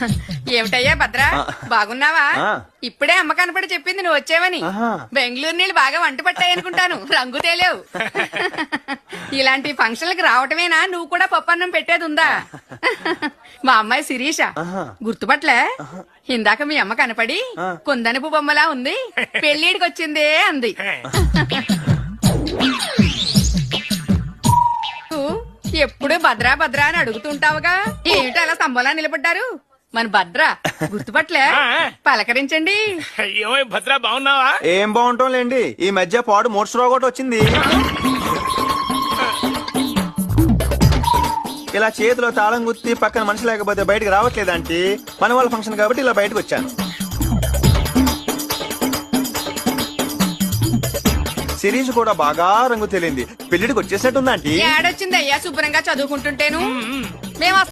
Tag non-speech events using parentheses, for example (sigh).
(laughs) ఏమిటయ్యా భద్ర? బాగున్నావా. ఇప్పుడే అమ్మ కనపడి చెప్పింది నువ్వు వచ్చావని. బెంగళూరు నీళ్ళు బాగా వంట పట్టాయి అనుకుంటాను. రంగు తేలేవు. (laughs) ఇలాంటి ఫంక్షన్లకు రావటమేనా? నువ్వు కూడా పప్పన్నం పెట్టేది ఉందా? (laughs) మా అమ్మాయి శిరీష. గుర్తుపట్లే ఇందాక మీ అమ్మ కనపడి. కుందనపు బొమ్మలా ఉంది. పెళ్ళిడికి వచ్చిందే అంది. ఎప్పుడు భద్రా భద్రా అని అడుగుతుంటావుగా? ఏమిటి అలా స్తంభంలా నిలబడ్డారు? మన భద్ర గుర్తుపట్లే. పలకరించండి. ఏమై భద్రా బాగున్నావా? ఏం బాగుంటాం లేండి ఈ మధ్య పాడు మోటార్ ఒకటి వచ్చింది. ఇలా చేతిలో తాళం గుత్తి పక్కన మనిషి లేకపోతే బయటకు రావట్లేదంటే మన వాళ్ళ ఫంక్షన్ కాబట్టి ఇలా బయటకు వచ్చాను. సిరీస్ కూడా బాగా రంగు తేలింది. పెళ్ళిడికి వచ్చేసినట్టుందా ఆంటీ. ఏడొచ్చింది అయ్యా శుభ్రంగా చదువుకుంటుంటేను. మేము